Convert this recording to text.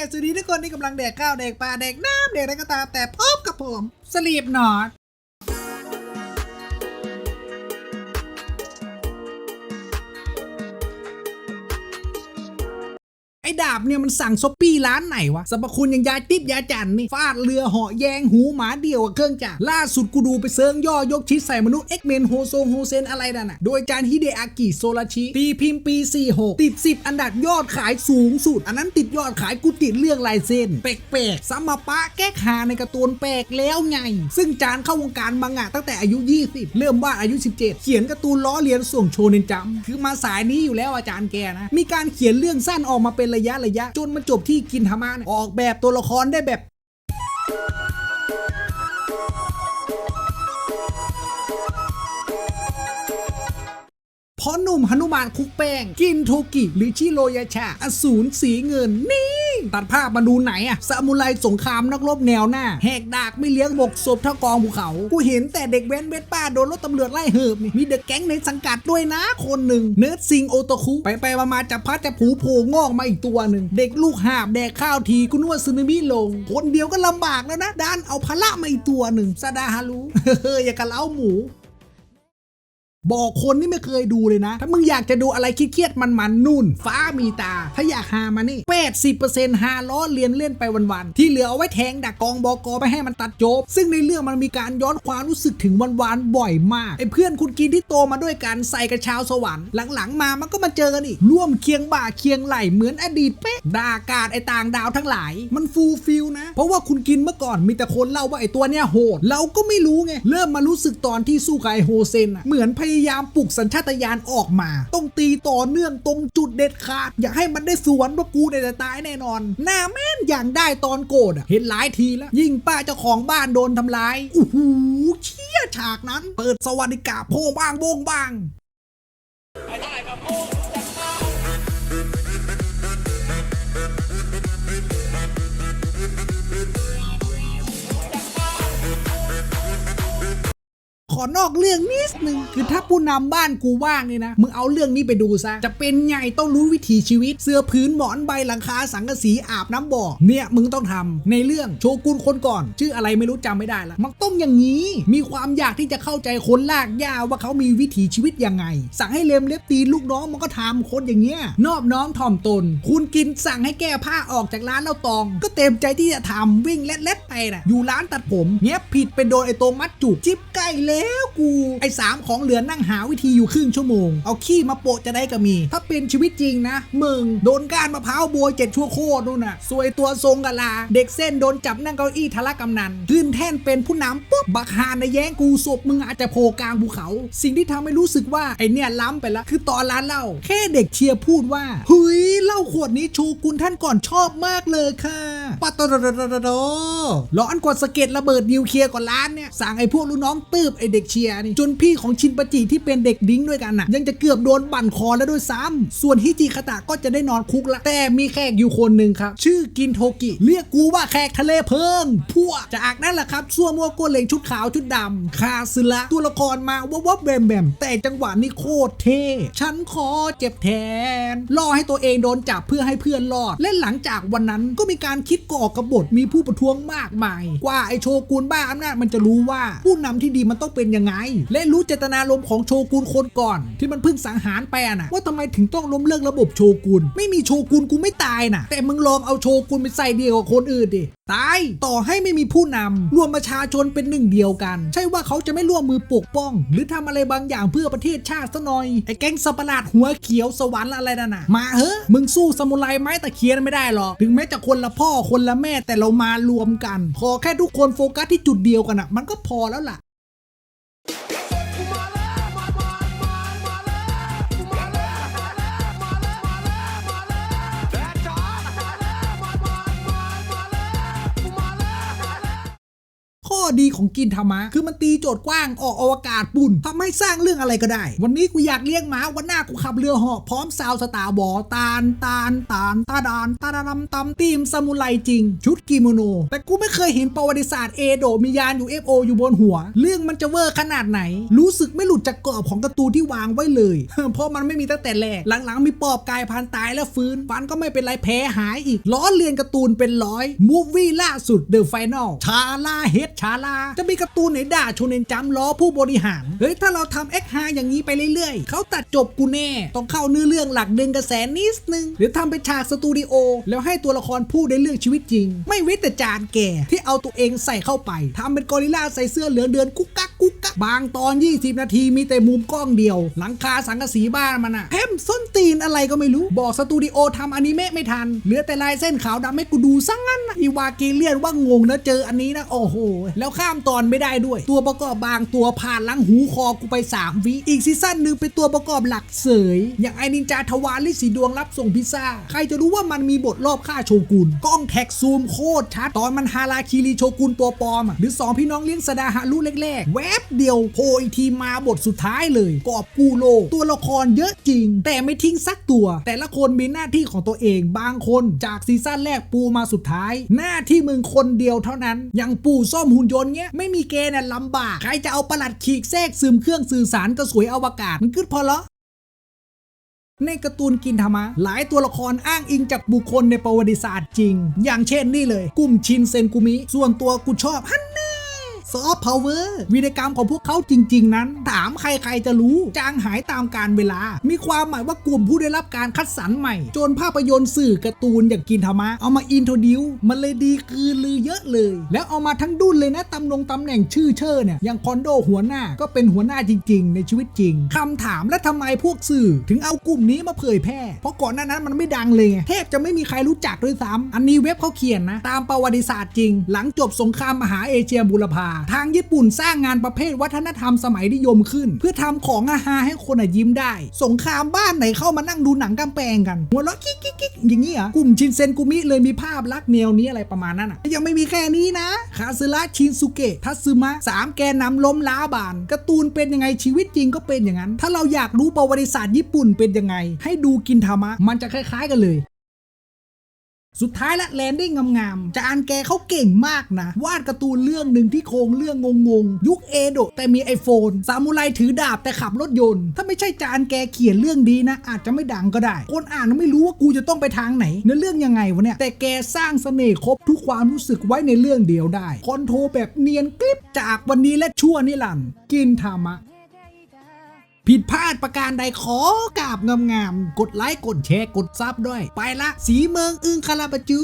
สวัสดีทุกคนที่กำลังแดกข้าวแดกปลาแดกน้ำแดกอะไรก็ตามแต่พบกับผมสลีปนอต อ้ดาบเนี่ยมันสั่งซอปปี้ร้านไหนวะสรรพคุณยังยาติบยาจันนี่ฟาดเรือเหาะแยงหูหมาเดียวกับเครื่องจักรล่าสุดกูดูไปเซิร์งย่อยกชิดใส่มนุษย์เอ็กเมนโฮโซโฮเซนอะไรนั่นน่ะโดยจานฮิเดอากิโซราชิตีพิมพ์ปี 46 ติด 10 อันดับยอดขายสูงสุด อันนั้นติดยอดขายกูติดเรื่องลายเส้นแปลกๆซัมมาปะแก้หาในการ์ตูนแปลกแล้วไง ซึ่งจานเข้าวงการมังงะตั้งแต่อายุ 20 เริ่มวาดอายุ 17 เขียนการ์ตูนล้อเลียนส่วงโชเนนจัมคือมาสายนี้อยู่แล้วอาจารย์แกนะมีการเขียนเรื่องสั้นออกมาเป็นระยะระยะ จนมาจบที่กินทามะเนี่ยออกแบบตัวละครได้แบบพอหนุ่มหนุมานคุกแป้ง กินโทกิหรือชิโรยาชา อสูรสีเงินนี่ ตัดภาพมาดูไหนอะซามูไรสงครามนักรบแนวหน้า แหกดากไม่เลี้ยงบกศพเท่ากองภูเขา กูเห็นแต่เด็กแว้นเวทป้าโดนรถตำรวจไล่เหิบนี่มีเด็กแก๊งในสังกัดด้วยนะคนหนึ่งเนิร์ดซิงโอโตคุไปไปมามาจับพัดจับผูโผล่งอกมาอีกตัวหนึ่งเด็กลูกหาบแดกข้าวทีกูนว่าซึนามิลง คนเดียวก็ลำบากแล้วนะด้านเอาพละมาอีกตัวหนึ่งซาดาฮารุเฮ้ยอย่ากระเล้าหมู บอกคนที่ไม่เคยดูเลยนะ ถ้ามึงอยากจะดูอะไรเครียดๆมันๆนุ่น ฟ้ามีตา ถ้าอยากหามานี่แปดสิบเปอร์เซ็นต์หาล้อเลียนเล่นไปวันๆ ที่เหลือเอาไว้แทงดักกองบอกอไปให้มันตัดจบ ซึ่งในเรื่องมันมีการย้อนความรู้สึกถึงวันวานๆบ่อยมาก ไอ้เพื่อนคุณกินที่โตมาด้วยกันใส่กับชาวสวรรค์หลังๆมามันก็มาเจอกันอีก ร่วมเคียงบ่าเคียงไหลเหมือนอดีตเป๊ะด่ากาดไอ้ต่างดาวทั้งหลาย มันฟูลฟิลนะ เพราะว่าคุณกินเมื่อก่อนมีแต่คนเล่าว่าไอ้ตัวเนี้ยโหด เราก็ไม่รู้ไงเริ่มมารู้สึกตอนที่สู้กับไอโฮเซนอะเหมือนพยยายามปลุกสัญชาตญาณออกมา ต้องตีต่อเนื่องตรงจุดเด็ดขาด อย่าให้มันได้สวนว่ากูเนี่ยจะตายแน่นอน หน้าแม่นอย่างได้ตอนโกรธเห็นหลายทีแล้ว ยิ่งป้าเจ้าของบ้านโดนทำร้ายโอ้โหเชี่ยฉากนั้น เปิดสวัสดิกาโพบ้างโบงบ้างข อนอกเรื่องนิดนึงคือถ้าผู้นำบ้านกูว่างนี่นะ มึงเอาเรื่องนี้ไปดูซะ จะเป็นไงต้องรู้วิถีชีวิต เสื้อพื้นหมอนใบหลังคาสังกะสีอาบน้ำบ่อ เนี่ยมึงต้องทำในเรื่องโชกุนคนก่อน ชื่ออะไรไม่รู้จำไม่ได้ละมันต้องอย่างนี้ มีความอยากที่จะเข้าใจคนลากย่าว่าเขามีวิถีชีวิตยังไง สั่งให้เล็มเล็บตีนลูกน้องมันก็ทำคนอย่างเงี้ยนอบน้อมถ่อมตน คุณกินสั่งให้แก้ผ้าออกจากร้านแล้วตอง ก็เต็มใจที่จะทำวิ่งเล็ดๆไปนะอยู่ร้านตัดผมเนี้ยผิดไปโดนไอ้ตรงมัดจุกจิ๊บใกล้แล้วกูไอ้สามของเหลือนั่งหาวิธีอยู่ครึ่งชั่วโมง เอาขี้มาโปะจะได้ก็มี ถ้าเป็นชีวิตจริงนะมึงโดนก้านมะพร้าวโบยเจ็ดชั่วโคตรนู่นน่ะสวยตัวทรงกะลา เด็กเส้นโดนจับนั่งเก้าอี้ทะละกำนันขึ้นแท่นเป็นผู้นำปุ๊บบักฮานในแย้งกูศพมึงอาจจะโผล่กลางภูเขา สิ่งที่ทำให้รู้สึกว่าไอเนี่ยล้ำไปละคือตอนร้านเหล้าแค่เด็กเชียร์พูดว่าเฮ้ยเหล้าขวดนี้โชกุนท่านก่อนชอบมากเลยค่ะปะตะโดโดโดโดโดร้อนกว่าสะเก็ดระเบิดนิวเคลียร์ก่อนร้านเนี่ยสั่งไอ้พวกลูกน้องตืบไอเด็กเชียร์นี่จนพี่ของชินปจิที่เป็นเด็กดิ้งด้วยกันน่ะยังจะเกือบโดนบั่นคอแล้วด้วยซ้ำส่วนฮิจิคาตะก็จะได้นอนคุกละแต่มีแขกอยู่คนหนึ่งครับชื่อกินโทกิเรียกกูว่าแขกทะเลเพิ่งพวกจากนั้นแหละครับซัวมัวโกเลงชุดขาวชุดดำคาซึละตัวละครมาวับวับแบมแบมแต่จังหวะนี้โคตรเท่ฉันขอเจ็บแทนรอให้ตัวเองโดนจับเพื่อให้เพื่อนรอด และหลังจากวันนั้นก็มีการคิดก่อกบฏมีผู้ประท้วงมากมาย กว่าไอโชกุนบ้าอำนาจมันจะรู้ว่าผู้นำที่ดีมันต้องเป็นยังไง และรู้เจตนารมณ์ของโชกุนคนก่อน ที่มันเพิ่งสังหารไปอะนะว่าทำไมถึงต้องล้มเลิกระบบโชกุนไม่มีโชกุนกูไม่ตายนะแต่มึงลองเอาโชกุนไปใส่เดียวกับคนอื่นดิตายต่อให้ไม่มีผู้นำรวมประชาชนเป็นหนึ่งเดียวกัน ใช่ว่าเขาจะไม่ร่วมมือปกป้อง หรือทำอะไรบางอย่างเพื่อประเทศชาติซะหน่อยไอ้แก๊งสัปะหลาดหัวเขียวสวรรค์อะไรนั่นน่ะมาเฮ้มึงสู้ซามูไรไม้ตะเคียนไม่ได้หรอกถึงแม้จะคนละพ่อคนละแม่แต่เรามารวมกันพอแค่ทุกคนโฟกัสที่จุดเดียวกันอะ มันก็พอแล้วล่ะ ดีของกินธรรมะ คือมันตีโจทย์กว้างออกอวกาศปุ่นทำให้สร้างเรื่องอะไรก็ได้ วันนี้กูอยากเลี้ยงหมาวันหน้ากูขับเรือเหาะพร้อมซาวสตาร์บอตาลตาลตาลตาดานตาดามตำตีมซามูไรจริง ชุดกิโมโน แต่กูไม่เคยเห็นประวัติศาสตร์เอโดะมียาน UFO อฟโออยู่บนหัว เรื่องมันจะเวอร์ขนาดไหน รู้สึกไม่หลุดจากกรอบของการ์ตูนที่วางไว้เลย เพราะมันไม่มีตั้งแต่แรกหลังๆมีปอบกายพันตายแล้วฟื้นฟันก็ไม่เป็นไรแพ้หายอีกล้อเลียนการ์ตูนเป็นร้อยมูฟวี่ล่าสุด The Final ชาลาเฮดชาลาจะมีการ์ตูนไหนด่าโชเนนจัมล้อผู้บริหาร เฮ้ย ถ้าเราทำเอ็กฮาอย่างนี้ไปเรื่อยๆ เขาตัดจบกูแน่ ต้องเข้าเนื้อเรื่องหลักดึงกระแสนิดนึง หรือทำเป็นฉากสตูดิโอ แล้วให้ตัวละครพูดในเรื่องชีวิตจริง ไม่เว้นแต่จานแก่ที่เอาตัวเองใส่เข้าไปทำเป็นกอริลลาใส่เสื้อเหลืองเดือนกุ๊กกัก กุ๊กกักบางตอน 20 นาทีมีแต่มุมกล้องเดียว หลังคาสังกะสีบ้านมันอะเพ่มส้นตีนอะไรก็ไม่รู้ บอกสตูดิโอทำอนิเมะไม่ทัน เหลือแต่ลายเส้นขาวดำให้กูดูซะงั้นนะอีวาเกเลียนว่างงนะเจออันนี้นะโอ้โห แล้วข้ามตอนไม่ได้ด้วย ตัวประกอบบางตัวผ่านลังหูคอกูไป 3 วิอีกซีซั่นหนึ่งเป็นตัวประกอบหลักเสย อย่างไอนินจาทวารลิสีดวงรับส่งพิซซ่า ใครจะรู้ว่ามันมีบทรอบฆ่าโชกุนกล้องแท็กซูมโคตรชัดตอนมันฮาราคิริโชกุนตัวปลอมอะหรือสองพี่น้องเลี้ยงสดาฮารุแรกๆแวบเดียวโผล่อีทีมาบทสุดท้ายเลย กอบกูโลก ตัวละครเยอะจริง แต่ไม่ทิ้งสักตัว แต่ละคนมีหน้าที่ของตัวเองบางคนจากซีซั่นแรกปูมาสุดท้าย หน้าที่มึงคนเดียวเท่านั้น อย่างปู่ซ่อมหุ่นยนต์เนี้ยไม่มีเกณฑ์น่ะลำบาก ใครจะเอาประหลัดขีกแทรกซึมเครื่องสื่อสารกระสวยอวกาศมันกึดพอละในการ์ตูนกินธรรมะ หลายตัวละครอ้างอิงจากบุคคลในประวัติศาสตร์จริง อย่างเช่นนี่เลย กลุ่มชินเซนกุมิ ส่วนตัวกูชอบฮัน ซอฟต์พาวเวอร์วีรกรรมของพวกเขาจริง ๆ นั้น ถามใครๆจะรู้ จางหายตามการเวลา มีความหมายว่ากลุ่มผู้ได้รับการคัดสรรใหม่ จนภาพยนตร์สื่อการ์ตูนอย่างกินธรรมะ เอามาอินโทรดิวมันเลยดีคือลือเยอะเลย แล้วเอามาทั้งดุนเลยนะตำนงตำแหน่งชื่อเชิญเนี่ยอย่างคอนโดหัวหน้าก็เป็นหัวหน้าจริง ๆ ในชีวิตจริงคำถามและทำไมพวกสื่อ ถึงเอากลุ่มนี้มาเผยแพร่ เพราะก่อนหน้านั้นมันไม่ดังเลยแทบจะไม่มีใครรู้จักด้วยซ้ำอันนี้เว็บเขาเขียนนะ ตามประวัติศาสตร์จริง หลังจบสงครามมหาเอเชียบูรพาทางญี่ปุ่นสร้างงานประเภทวัฒนธรรมสมัยนิยมขึ้น เพื่อทำของอาหารให้คนอะยิ้มได้ สงครามบ้านไหนเข้ามานั่งดูหนังกำแพงกันหัวเราะกิ๊กกิ๊กอย่างนี้เหรอกลุ่มชินเซนกุมิเลยมีภาพลักษณ์แนวนี้อะไรประมาณนั้นอะยังไม่มีแค่นี้นะคาซึระชินสุเกะทัตสึมะสามแกนนำล้มล้าบานการ์ตูนเป็นยังไงชีวิตจริงก็เป็นอย่างนั้น ถ้าเราอยากรู้ประวัติศาสตร์ญี่ปุ่นเป็นยังไง ให้ดูกินธรรมะมันจะคล้าย ๆ กันเลย สุดท้ายละแลนดิ้งงามๆ จานแกเขาเก่งมากนะ วาดการ์ตูนเรื่องหนึ่งที่โครงเรื่องงงๆ ยุคเอโดะแต่มีไอโฟนซามูไรถือดาบแต่ขับรถยนต์ ถ้าไม่ใช่จานแกเขียนเรื่องดีนะ อาจจะไม่ดังก็ได้ คนอ่านไม่รู้ว่ากูจะต้องไปทางไหนเนื้อเรื่องยังไงวะเนี่ย แต่แกสร้างเสน่ห์ครบทุกความรู้สึกไว้ในเรื่องเดียวได้ คอนโทรแบบเนียนกริบจากวันนี้และชั่วนิรันดร์กินธรรมะ ผิดพลาดประการใดขอกราบงามๆ กดไลค์ กดแชร์ กดซับด้วย ไปละ สีเมืองอึงคาราบาจู